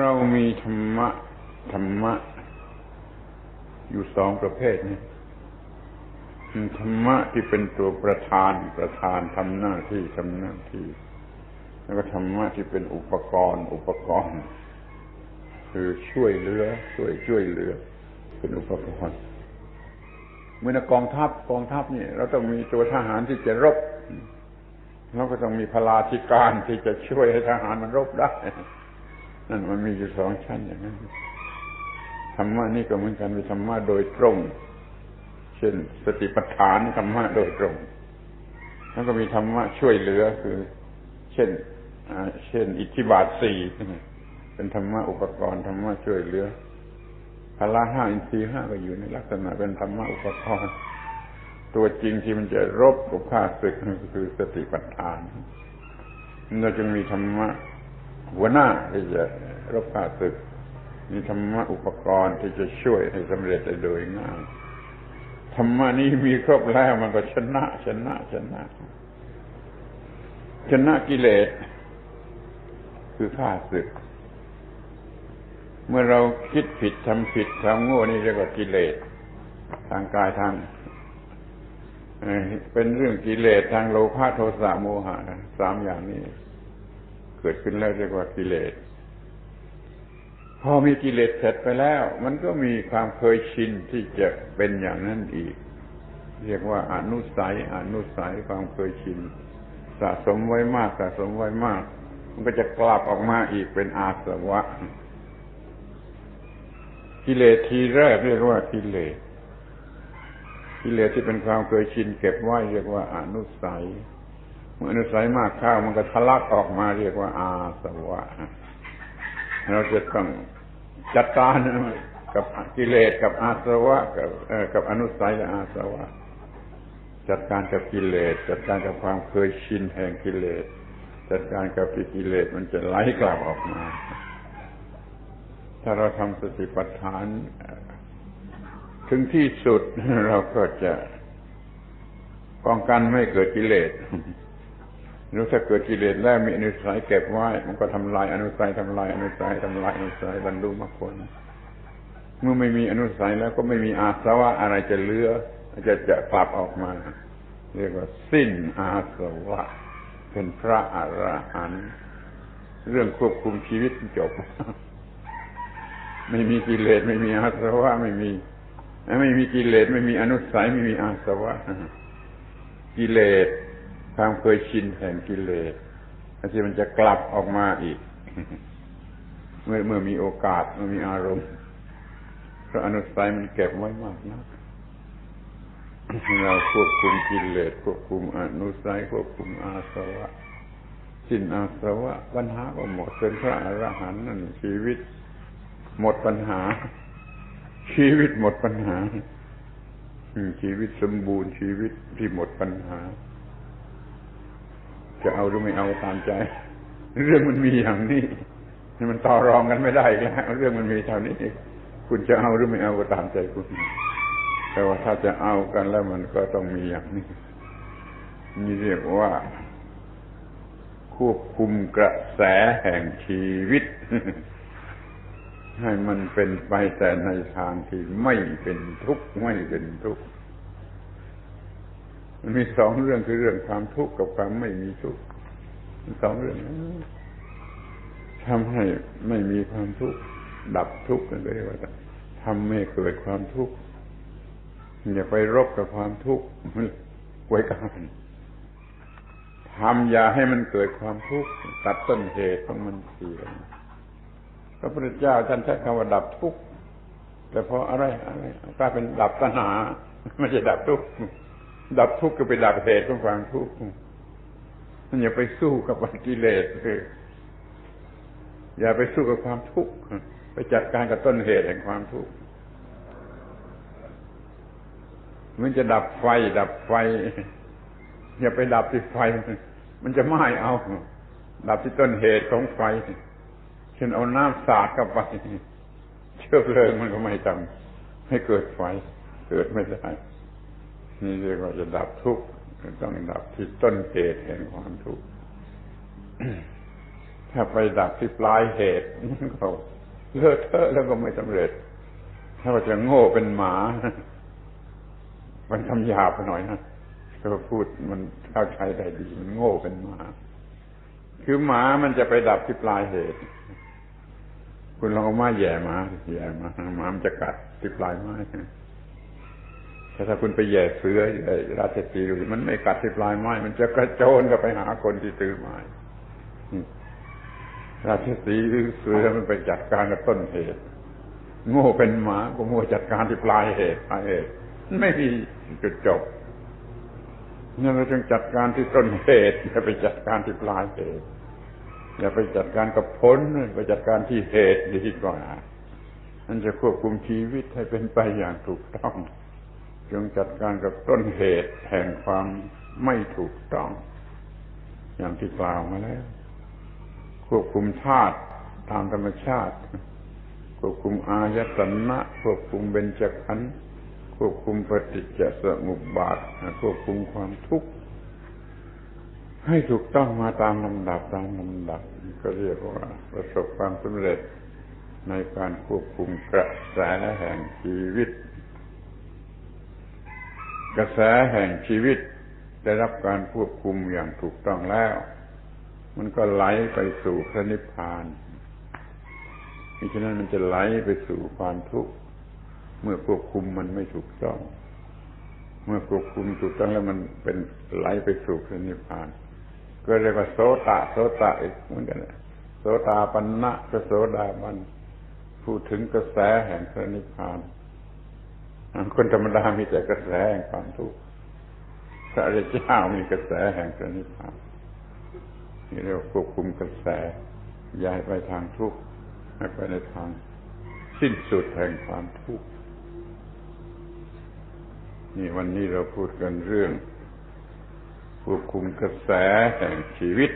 เรามีธรรมะ ธรรมะ อยู่สองประเภทนี่ธรรมะที่เป็นตัวประธานประธานทำหน้าที่ทำหน้าที่ แล้วก็ธรรมะที่เป็นอุปกรณ์ อุปกรณ์ คือช่วยเหลือ ช่วยช่วยเหลือ เป็นอุปกรณ์เมื่อกองทัพกองทัพนี่เราต้องมีตัวทหารที่จะรบเราก็ต้องมีพลาธิการที่จะช่วยให้ทหารมันรบได้ นั่นมันมีอยู่สองชั้นอย่างนั้นธรรมะนี่ก็เหมือนกันมีธรรมะโดยตรง เช่น สติปัฏฐานธรรมะโดยตรงแล้วก็มีธรรมะช่วยเหลือคือ เช่นเช่น อิทธิบาทสี่เป็นธรรมะอุปกรณ์ธรรมะช่วยเหลือพละห้าอินทรีย์ห้าก็อยู่ในลักษณะเป็นธรรมะอุปกรณ์ตัวจริงที่มันจะรบกับข้าศึกก็คือสติปัฏฐานเราจึงมีธรรมะ หัวหน้าที่จะรบข้าศึกมีธรรมะอุปกรณ์ที่จะช่วยให้สำเร็จได้โดยง่ายธรรมะนี้มีครบแล้วมันก็ชนะชนะชนะ ชนะกิเลสคือข้าศึก เมื่อเราคิดผิดทำผิดทำโง่นี่เรียกว่ากิเลสทางกายทางเป็นเรื่องกิเลสทางโลภะโทสะโมหะสามอย่างนี้ เกิดขึ้นแล้วเรียกว่ากิเลส พอมีกิเลสเสร็จไปแล้ว มันก็มีความเคยชินที่จะเป็นอย่างนั้นอีก เรียกว่าอนุสัยอนุสัยความเคยชิน สะสมไว้มากสะสมไว้มาก มันก็จะกลับออกมาอีกเป็นอาสวะ กิเลสทีแรกเรียกว่ากิเลสกิเลสที่เป็นความเคยชินเก็บไว้เรียกว่าอนุสัย เมื่ออนุสัยมากข้าวมันก็ทะลักออกมาเรียกว่าอาสวะ เราจะต้องจัดการกับกิเลสกับอาสวะ กับกับอนุสัยและอาสวะ จัดการกับกิเลสจัดการกับความเคยชินแห่งกิเลสจัดการกับกิเลสมันจะไหลกลับออกมา ถ้าเราทำสติปัฏฐาน ถึงที่สุดเราก็จะป้องกันไม่เกิดกิเลส รู้ถ้าเกิดกิเลสแล้วมีอนุสัยเก็บไว้ มันก็ทำลายอนุสัยทำลายอนุสัยทำลายอนุสัยบรรลุมรรคผลเมื่อไม่มีอนุสัยแล้วก็ไม่มีอาสวะอะไรจะเลือจะจะกลับออกมา เรียกว่าสิ้นอาสวะ เป็นพระอรหันต์เรื่องควบคุมชีวิตจบ ไม่มีกิเลสไม่มีอาสวะไม่มีไม่มีกิเลสไม่มีอนุสัยไม่มีอาสวะกิเลส ความเคยชินแห่งกิเลสที่มันจะกลับออกมาอีก เมื่อเมื่อมีโอกาสเมื่อมีอารมณ์พราะอนุสัยมันเก็บไว้มากนะเราควบคุมกิเลสควบคุมอนุสัยควบคุมอาสวะสิ้นอาสวะปัญหาก็หมดเป็นพระอรหันต์นั่นชีวิต หมดปัญหา ชีวิตหมดปัญหาชีวิตสมบูรณ์ชีวิตที่หมดปัญหา จะเอาหรือไม่เอาตามใจ เรื่องมันมีอย่างนี้มันต่อรองกันไม่ได้แล้วเรื่องมันมีเท่านี้ คุณจะเอาหรือไม่เอาก็ตามใจคุณ แต่ว่าถ้าจะเอากันแล้วมันก็ต้องมีอย่างนี้นี่เรียกว่า ควบคุมกระแสแห่งชีวิต ให้มันเป็นไปแต่ในทางที่ไม่เป็นทุกข์ไม่เป็นทุกข์ มันมีสองเรื่องคือเรื่องความทุกข์กับความไม่มีทุกข์สองเรื่องทำให้ไม่มีความทุกข์ดับทุกข์กันเรียกว่าทำให้เกิดความทุกข์อย่าไปรบกับความทุกข์ไว้กันทำอย่าให้มันเกิดความทุกข์ตัดต้นเหตุของมันเสียพระพุทธเจ้าท่านใช้คำว่าดับทุกข์แต่พออะไรอะไรกลายเป็นดับตัณหาไม่ใช่ดับทุกข์ ดับทุกข์ก็ไปดับเหตุของความทุกข์มันอย่าไปสู้กับกิเลสคืออย่าไปสู้กับความทุกข์ไปจัดการกับต้นเหตุแห่งความทุกข์มันจะดับไฟ ดับไฟ อย่าไปดับที่ไฟ มันจะไหม้เอา ดับที่ต้นเหตุของไฟช่นเอาน้ำสาดเข้าไปเชื้อเพลิงมันก็ไม่ทำให้เกิดไฟ เกิดไม่ได้ นี่เรียกว่าจะดับทุกข์ต้องดับที่ต้นเหตุแห่งความทุกข์ถ้าไปดับที่ปลายเหตุก็เลอะเทอะแล้วก็ไม่สำเร็จ ถ้าว่าจะโง่เป็นหมา มันทำหยาบไปหน่อยนะถ้าพูดมันเข้าใช้ได้ดี มันโง่เป็นหมา คือหมามันจะไปดับที่ปลายเหตุ คุณลองเอาไม้แย่หมาแย่หมาหมามันจะกัดที่ปลายไม้ แต่ถ้าคุณไปแย่เสือราชสีมันไม่กัดที่ปลายไม้มันจะกระโจนก็ไปหาคนที่ถือไม้ราชสีหรือเสือมันไปจัดการกับต้นเหตุโง่เป็นหมาก็โง่จัดการที่ปลายเหตุปลายเหตุไม่มีจุดจบนั่นเราจึงจัดการที่ต้นเหตุอย่าไปจัดการที่ปลายเหตุอย่าไปจัดการกับผลไปจัดการที่เหตุดีกว่านั่นจะควบคุมชีวิตให้เป็นไปอย่างถูกต้อง จงจัดการกับต้นเหตุแห่งความไม่ถูกต้อง อย่างที่กล่าวมาแล้ว ควบคุมธาตุตามธรรมชาติ ควบคุมอายตนะควบคุมเบญจขันธ์ควบคุมปฏิจจสมุปบาทควบคุมความทุกข์ให้ถูกต้องมาตามลำดับตามลำดับ ก็เรียกว่า ประสบความสำเร็จในการควบคุมกระแสแห่งชีวิต กระแสแห่งชีวิตได้รับการควบคุมอย่างถูกต้องแล้ว มันก็ไหลไปสู่พระนิพพานมิฉะนั้นมันจะไหลไปสู่ความทุกข์เมื่อควบคุมมันไม่ถูกต้อง เมื่อควบคุมถูกต้องแล้วมันเป็นไหลไปสู่พระนิพพาน ก็เรียกว่าโสตะโสตะอีกเหมือนกันโสตาปันนะก็โสดาบันพูดถึงกระแสแห่งพระนิพพาน คนธรรมดามีแต่กระแสแห่งความทุกข์พระอริยเจ้ามีกระแสแห่งพระนิพพานนี่เรียกว่าควบคุมกระแสย้ายไปทางทุกข์ไปในทางสิ้นสุดแห่งความทุกข์นี่วันนี้เราพูดกันเรื่องควบคุมกระแสแห่งชีวิต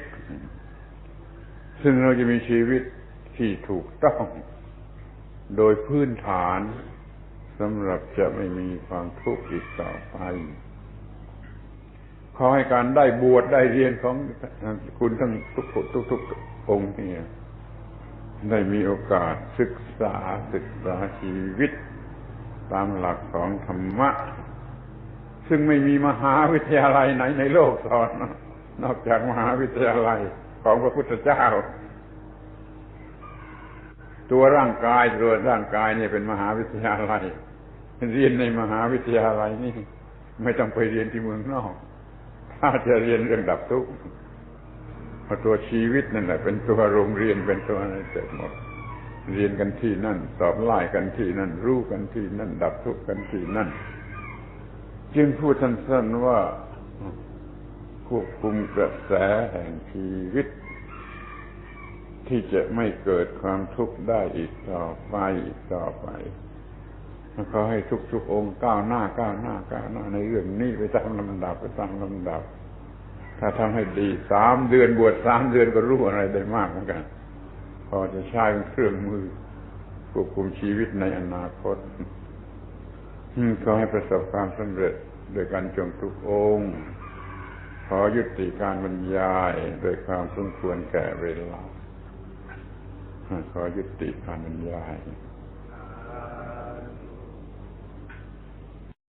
ซึ่งเราจะมีชีวิตที่ถูกต้อง โดยพื้นฐาน สำหรับจะไม่มีความทุกข์อีกต่อไป ขอให้การได้บวชได้เรียนของคุณทั้งทุกทุกทุกองค์เนี่ยได้มีโอกาสศึกษาศึกษาชีวิต ตามหลักของธรรมะ ซึ่งไม่มีมหาวิทยาลัยไหนในโลกสอนนอกจากมหาวิทยาลัยของพระพุทธเจ้า ตัวร่างกายตัวร่างกายเนี่ยเป็นมหาวิทยาลัย เรียนในมหาวิทยาลัยนี่ไม่ต้องไปเรียนที่เมืองนอก ถ้าจะเรียนเรื่องดับทุกข์เพราะตัวชีวิตนั่นแหละ เป็นตัวโรงเรียนเป็นตัวอะไรเสร็จหมด เรียนกันที่นั่น สอบไล่กันที่นั่น รู้กันที่นั่น ดับทุกข์กันที่นั่น จึงพูดสั้นๆว่าควบคุมกระแสแห่งชีวิต ที่จะไม่เกิดความทุกข์ได้อีกต่อไปอีกต่อไป ขอให้ทุกๆองค์ก้าวหน้าก้าวหน้าก้าวหน้าในเรื่องนี้ไปตามลำดับไปตามลำดับ ถ้าทำให้ดีสามเดือนบวชสามเดือนก็รู้อะไรได้มากเหมือนกัน พอจะใช้เป็นเครื่องมือควบคุมชีวิตในอนาคตขอให้ประสบความสำเร็จโดยการจงทุกองค์ ขอยุติการบรรยายโดยความสมควรแก่เวลาขอยุติการบรรยาย